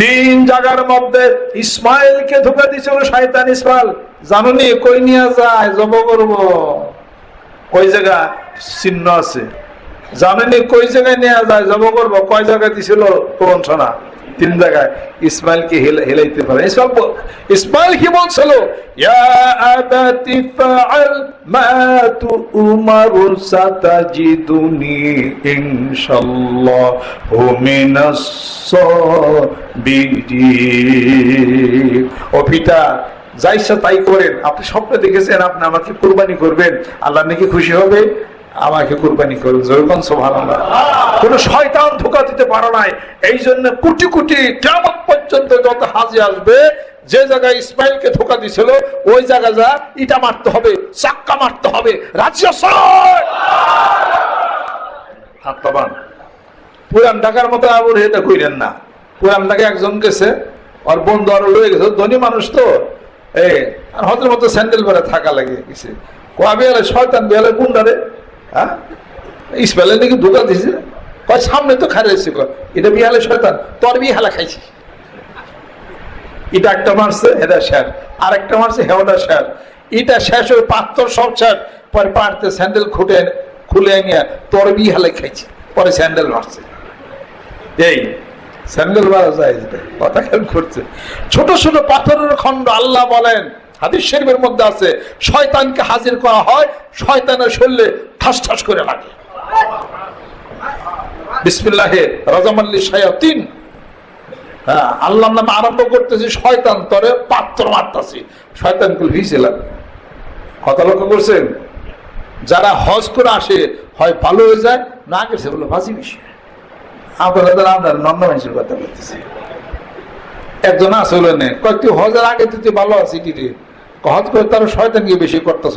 তিন জায়গার মধ্যে ইসমাইলকে ধোকা দিছিল শয়তান ইসমাইল। জানুনি, কই নিয়ে যায়? জব করব। কই জায়গা? চিহ্ন আছে। জানেনি, কই জায়গায় নিয়ে যায়? জব করব। কয় জায়গায় দিছিল? প্রবঞ্চনা তিন জায়গায় ইসমাইলকে হেলা- হেলাইতে পারে। ইসমাইল ইসমাইল কি বলছিল? তাই করেন। আপনি স্বপ্ন দেখেছেন, আপনি আমাকে কোরবানি করবেন। আল্লাহ নাকি খুশি হবে? আমাকে কুরবানি করুন যেরকম সোভান কোন শয়তান ধোকা দিতে পারো নাই। এই জন্য কোটি কোটি কেমন পর্যন্ত যত হাজি আসবে, যে জায়গায় ইসমাইলকে ধোকা দিছিল, ওই জায়গা যা ইটা মারতে হবে, চাক্কা মারতে হবে। রাজ্য হাত পাবান পুরান ঢাকার মতো আবুর হেতে কইলেন না। পুরান ঢাকা একজন গেছে, ওর বন্ধু আরও লয়ে গেছে, ধনী মানুষ তো। এ আর হতের মতো স্যান্ডেল পরে থাকা লাগে, গেছে। বিয়ালে শয়তান বিয়ালে গুন্ডারে হ্যাঁ? ইসমাইলে ধোকা দিছে। কয়, সামনে তো কয়, এটা বিহালে শয়তান, তোর বিহালা খাইছি এটা একটা মারছে, এটা শেষ। আর একটা মারছে শেষ। এটা শেষ ওই পাত্র সব পরে পারতে স্যান্ডেল খুলে নিয়ে তোর বিহালে খাইছে। পরে স্যান্ডেল মারছে। এই, স্যান্ডেল মারা যায় কথা খেয়াল করছে। ছোট ছোট পাথরের খণ্ড আল্লাহ বলেন, হাদিস শরীফের মধ্যে আছে, শয়তানকে হাজির করা হয়, শয়তানের শরীরে ঠাস ঠাস করে লাগে। হ্যাঁ যারা হজ করে আসে, হয় ভালো হয়ে যায়, না গেছে বলে ফাঁসি বেশি। আপনারা তারা আপনার নন্দ কথা বলতেছি। একজন আসলে কয়েকটি হজের আগে তুই ভালো আছি কি রে? হজ করে তার গিয়ে বেশি করতেছ।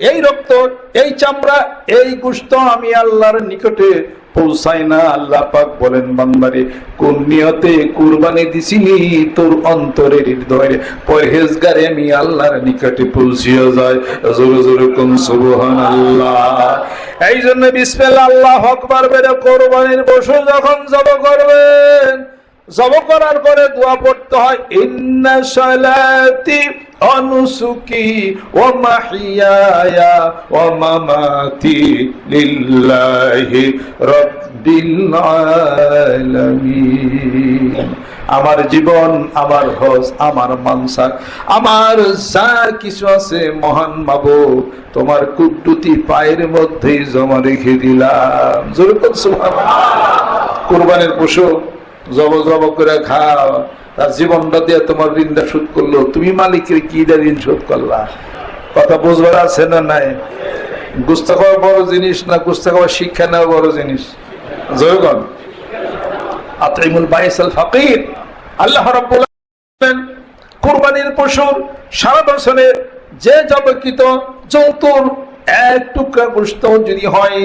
এই রক্ত, এই চামড়া, এই গোশত আমি আল্লাহর নিকটে পৌঁছাই না। আল্লাহ পাক বলেন, বান্দারে, কোন নিয়তে কুরবানি দিছিনি তোর অন্তরের হৃদয়ে পরহেজগারে আমি আল্লাহর নিকটে পৌঁছিয়ে যায় জোরে জোরে কোন সুবহানাল্লাহ। এই জন্য বিসমিল্লাহ, আল্লাহু আকবার বেরে কুরবানির পশু যখন জব করবেন জব করার পরে দোয়া পড়তে হয়, ইন্না সালাতি অনুসুকি ও মাহিয়ায়া ও মামাতি লিল্লাহি রব্বিল আলামিন। আমার জীবন, আমার হজ, আমার মানসা আমার যা কিছু আছে, মহান মাবো, তোমার কুটুতি পায়ের মধ্যেই জমা রেখে দিলাম। জোরে কুরবানির পশু জব জব করে খাও। তার জীবনটা দিয়ে তোমার ঋণটা শোধ করল। তুমি মালিকের কি ঋণ শোধ করলা? কথা বুঝবার আছে না নাই? গুস্তা খাওয়া বড় জিনিস না গুস্তা খাওয়া শিক্ষা নেওয়া বড় জিনিস? জয়গণ পশুর যে যাবকিত যৌতুর এক টুকরা যদি হয়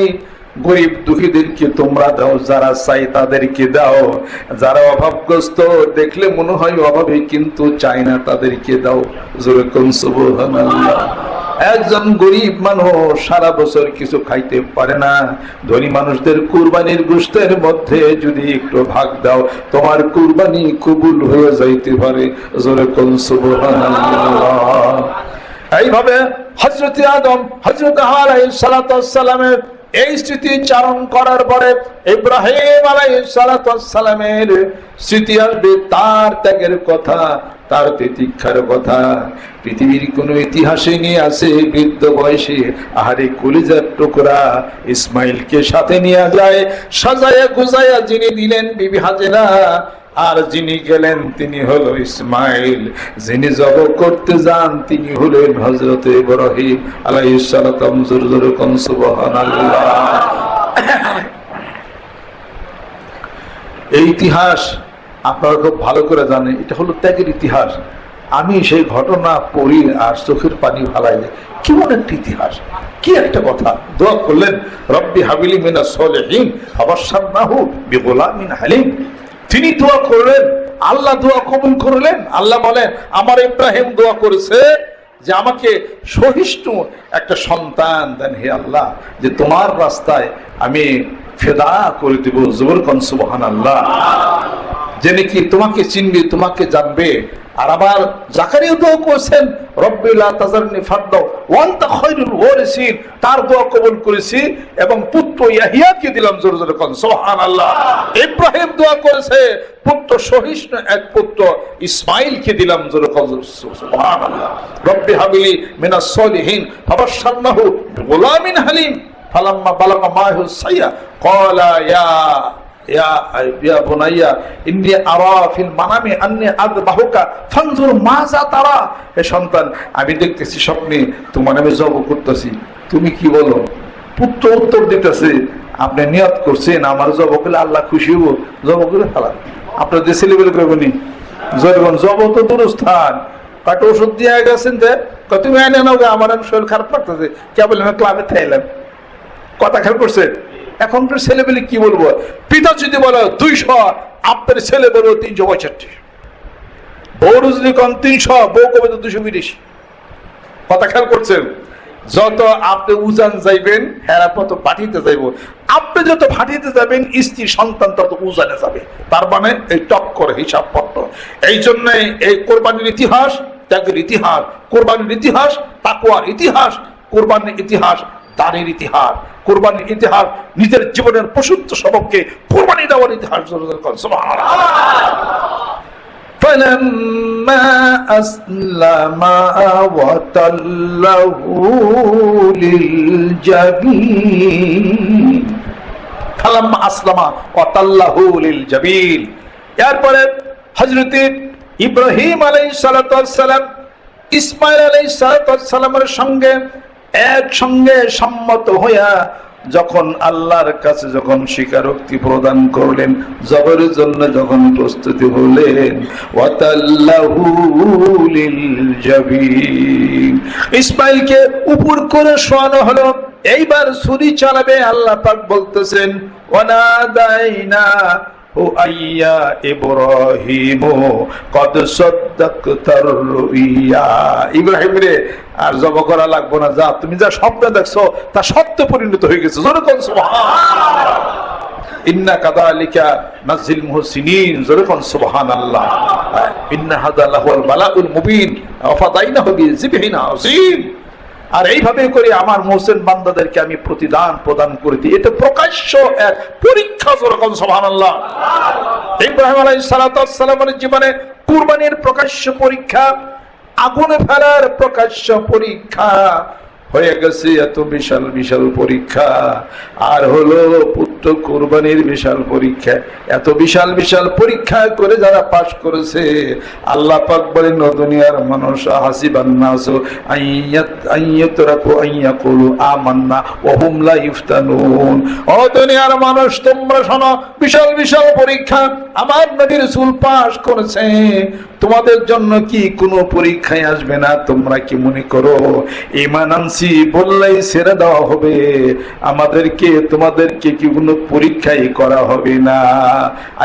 গরিব দুঃখীদেরকে তোমরা দাও, যারা চাই তাদেরকে দাও। যারা অভাবগ্রস্ত, দেখলে মনে হয় অভাবে, কিন্তু চাই না তাদেরকে দাও। যেরকম একজন গরিব মানুষ সারা বছর কিছু খাইতে পারে না। ধনী মানুষদের কুরবানির গোষ্ঠের মধ্যে যদি একটু ভাগ দাও, তোমার কুরবানি কবুল হয়ে যাইতে পারে। যেরকম সুবহানাল্লাহ। এইভাবে হজরত আদম হজরত সালামের এই স্মৃতি চারণ করার পরে ইব্রাহিম আলাই সালাতামের স্মৃতি আসবে তার ত্যাগের কথা। তার তিতিক্ষার কথা। পৃথিবীর কোন ইতিহাসে নিয়ে আছে বৃদ্ধ বয়সে। আহারে কলিজার টুকরা ইসমাইলকে সাথে নিয়ে যায়, সাজায়া গুজায়া যিনি দিলেন বিবি হাজেরা, আর যিনি গেলেন তিনি হলো ইসমাইল। যিনি জব করতে যান তিনি হলেন হজরত ইব্রাহিম সুবহানাল্লাহ। এই ইতিহাস আপনারা খুব ভালো করে জানেন, এটা হলো ত্যাগের ইতিহাস। আমি সেই ঘটনা পড়ি আর চোখের পানি ভালাই কেমন একটা ইতিহাস? কি একটা কথা? দোয়া করলেন, রব্বি হাবিলি মিনা সলেহীন অবসান না হোক বিগোলামিন হালিম। তিনি দোয়া করলেন, আল্লাহ দোয়া কবুল করলেন। আল্লাহ বলেন, আমার ইব্রাহিম দোয়া করেছে যে আমাকে সহিষ্ণু একটা সন্তান দেন হে আল্লাহ, যে তোমার রাস্তায় আমি ফেদা করে দিব জবর কনসুবহান আল্লাহ যে নাকি তোমাকে চিনবে, তোমাকে জানবে। আর আবার জাকারিও দোয়া তার দোয়া কবুল করেছি এবং পুত্র দিলাম জোরে জোরে দোয়া করেছে সহিষ্ণু এক পুত্র দিলাম জোরে বিগুলামিন হালিম। ফালাম্মা বালাগা মাহু সাইয়া, ক্বালা ইয়া আমি দেখতেছি স্বপ্নে তোমার আমি জব করতেছি। তুমি কি বলো? পুত্র উত্তর দিতেছে, আপনি নিয়ত করছেন, আমার জব করলে আল্লাহ খুশি হব জব করে ফেলা। আপনার যে ছেলেবেলে করবেনি জয়গণ জব তো দূরস্থান। কাটে ওষুধ দিয়ে গেছেন যে তুমি এনে নাও আমার আমি শরীর খারাপ লাগতেছে। কেবল আমি ক্লাবে থাইলাম। কথা খেয়াল করছে? এখনকার ছেলেবেলে কি বলব? পিতা যদি বলো দুইশো, আপনার ছেলে বলব তিনশো পঁয়ষট্টি। বউ যদি কন তিনশো, বউ কবে তো দুশো বিরিশ কথা খেয়াল করছেন? যত আপনি উজান যাইবেন, হেরা তত ভাটিতে যাইব। আপনি যত ভাটিতে যাবেন, স্ত্রী সন্তান তত উজানে যাবে। তার মানে এই টক্কর হিসাব পত্র এই জন্য এই কোরবানির ইতিহাস, ত্যাগের ইতিহাস, কোরবানির ইতিহাস তাকুয়ার ইতিহাস, কোরবানির ইতিহাস দানের ইতিহাস কোরবানির ইতিহাস নিজের জীবনের প্রসুদ্ধ সবককে কোরবানি দেওয়ার ইতিহাস জোরে জোরে করেন, সুবহানাল্লাহ। فلما أسلم وتله للجبين ফালাম্মা আসলামা ওয়াতাল্লাহু লিল জাবিল এরপরে হযরতে ইব্রাহিম আলাইহিস সালাতু সালাম ইসমাইল আলাইহিস সালাতু সালামের সঙ্গে একসঙ্গে সম্মত হইয়া যখন আল্লাহর কাছে যখন স্বীকারোক্তি প্রদান করলেন জবরের জন্য যখন প্রস্তুতি হলেন ইসমাইলকে উপর করে শোয়ানো হলো। এইবার ছুরি চালাবে আল্লাহ পাক বলতেছেন আর জব করা লাগবো না, যা, তুমি যা স্বপ্ন দেখছ, তা সত্য পরিণত হয়ে গেছে। জোরে কোন ইন্না কাদালিকা নাজিল মুহসিনিন, জোরে কোন সুবহানাল্লাহ। ইন্না হাদা লাহুল বালাউল মুবিন ওয়াফাদাইনাহু বিযিবহিন আযীম। আর এইভাবে করে আমার মোহসেন বান্দাদেরকে আমি প্রতিদান প্রদান করে দিই। এটা প্রকাশ্য এক পরীক্ষা যেরকম সভান আল্লাহ ইব্রাহিম আলাই সালাতামের জীবনে কুরবানির প্রকাশ্য পরীক্ষা, আগুনে ফেলার প্রকাশ্য পরীক্ষা, হয়ে গেছে এত বিশাল বিশাল পরীক্ষা। আর হলো পুত্র কোরবানির বিশাল পরীক্ষা। এত বিশাল বিশাল পরীক্ষা করে যারা পাশ করেছে, আল্লাহ পাক বলেন, "ও দুনিয়ার মানুষ করেছে। তোমাদের জন্য কি কোনো পরীক্ষায় আসবে না? তোমরা কি মনে করো, ইমান বললেই ছেড়ে দেওয়া হবে। আমাদেরকে, তোমাদেরকে কি কোনো পরীক্ষাই করা হবে না।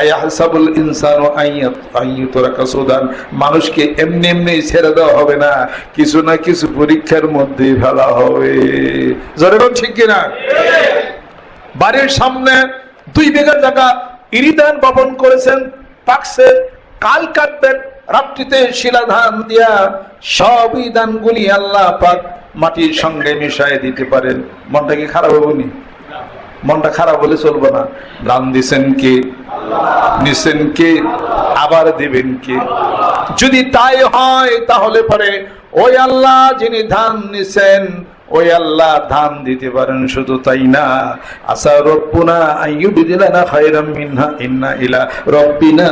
আয়া হাসাবুল ইনসান তোরা কাসুদান মানুষকে এমনি এমনি ছেড়ে দেওয়া হবে না। কিছু না কিছু পরীক্ষার মধ্যে ফেলা হবে। জরে বল ঠিক কিনা? বাড়ির সামনে দুই বিঘা জায়গা ইরিদান বপন করেছেন। পাকছে কাল কাটবেন রাত্রিতে শিলাধান দিয়া। সবই দানগুলি আল্লাহ পাক মাটির সঙ্গে মিশাই দিতে পারেন। মনটা কি খারাপ হবে নি মনটা খারাপ হলে চলবে না। দান দিছেন কে? নিছেন কে? আবার দিবেন কে? যদি তাই হয়, তাহলে পরে ওই আল্লাহ যিনি ধান নিছেন ওই আল্লাহ ধান দিতে পারেন, শুধু তাই না। আসা রব্বুনা আইয়ুবিদিলানা খায়রাম মিনহা, ইন্না ইলা রব্বিনা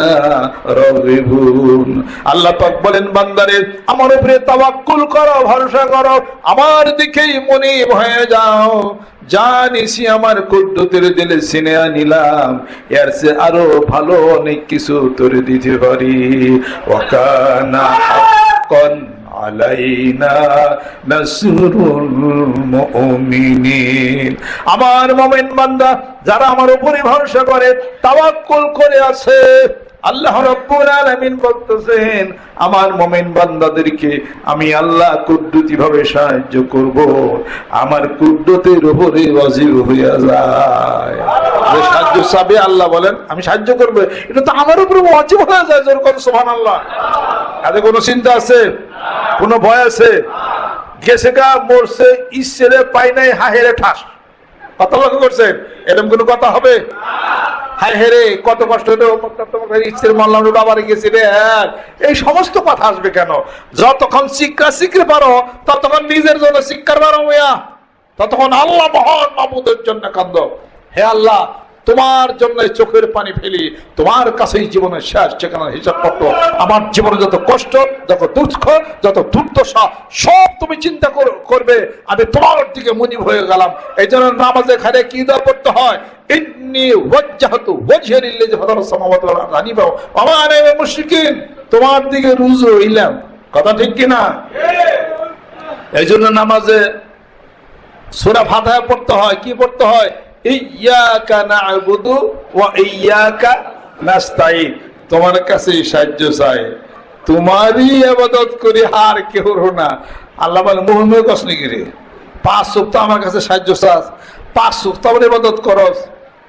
রাগিবুন। আল্লাহ পাক বলেন, বান্দারে, আমার উপরে তাওয়াক্কুল করো, ভরসা করো, আমার দিকেই মনিব হয়ে যাও। জানিসি আমার কুদ্দুতের দিলে সিনে নিলাম এর সে আরও ভালো অনেক কিছু তোরে দিতে পারি। ওকানা হাক্কান আমার মুমিন বান্দা যারা আমার উপরে ভরসা করে তাওয়াক্কুল করে আছে। আল্লাহ রব্বুল আলামিন বলতেছেন আমার মুমিন বান্দাদেরকে আমি আল্লাহ কুদ্দুতি ভাবে সাহায্য করব। আমার কুদ্দুতির উপরে ওয়াজিব হইয়া যায়। সাহায্য চাবে আল্লাহ বলেন আমি সাহায্য করব। এটা তো আমার উপরে ওয়াজিব হয়ে যায় যেরকম সুবহানাল্লাহ। তাতে কোনো চিন্তা আছে? কোনো ভয় আছে? গেছে গা, মরছে ইসেরে পাই নাই হাহেরে ঠাস। কথা লক্ষ্য করছেন? এরকম কোনো কথা হবে? কত কষ্ট রে হ্যাঁ। এই সমস্ত কথা আসবে কেন? যতক্ষণ শিক্ষা পারো নিজের জন্য শিক্ষার ততক্ষণ আল্লাহ মহান হে আল্লাহ তোমার জন্য চোখের পানি ফেলি, তোমার কাছেই জীবনের শেষ, যেখানে হিসাব পত্র আমার জীবনে যত কষ্ট, যত দুঃখ, যত দুর্দশা, সব তুমি চিন্তা করবে। আমি তোমার দিকে মুনিব হয়ে গেলাম। এই জন্য নামাজে খানে কি দোয়া করতে হয়? তোমার দিকে রুজু হইলাম। কথা ঠিক কি না? এই জন্য নামাজে সূরা ফাতিহা পড়তে হয়, কি পড়তে হয়? ইয়াকা না'বুদু ওয়া ইয়াকা নাস্তাইন তোমার কাছে সাহায্য চাই। তোমারই ইবাদত করি, আর কেউ না। আল্লাহ বলে মুহম্মদ কসনি গিরে পাঁচ সপ্তাহ আমার কাছে সাহায্য চাস। পাঁচ সপ্তাহ আমার ইবাদত করস।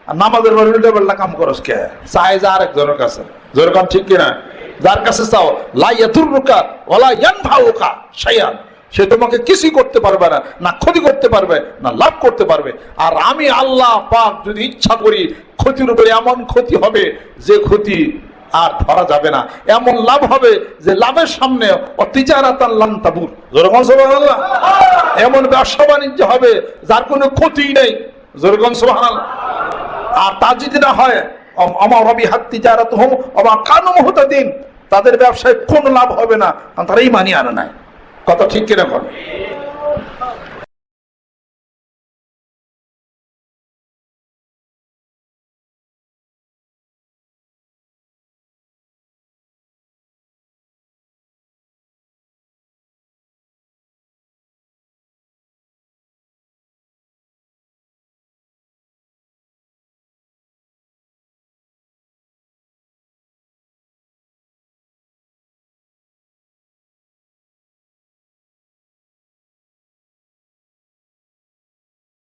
আর নামাজের পর কাম করস কে? চাই যা আরেকজনের কাছে। জোর কাম ঠিক কিনা? যার কাছে চাও লাইয়াতুরুকা ওলা ইয়ানফাউকা শাইআন। সে তোমাকে কিছুই করতে পারবে না না ক্ষতি করতে পারবে, না লাভ করতে পারবে। আর আমি আল্লাহ পাক যদি ইচ্ছা করি, ক্ষতির উপরে এমন ক্ষতি হবে যে ক্ষতি আর ধরা যাবে না। এমন লাভ হবে যে লাভের সামনে এমন ব্যবসা বাণিজ্য হবে যার কোনো ক্ষতি নেই। আর তা যদি না হয় আমার রবি হাত্তি যারা তো হোম আমার কানু মুহতাদিন, তাদের ব্যবসায় কোনো লাভ হবে না তারা ইমানই আনে নাই। কথা ঠিক কিনা কর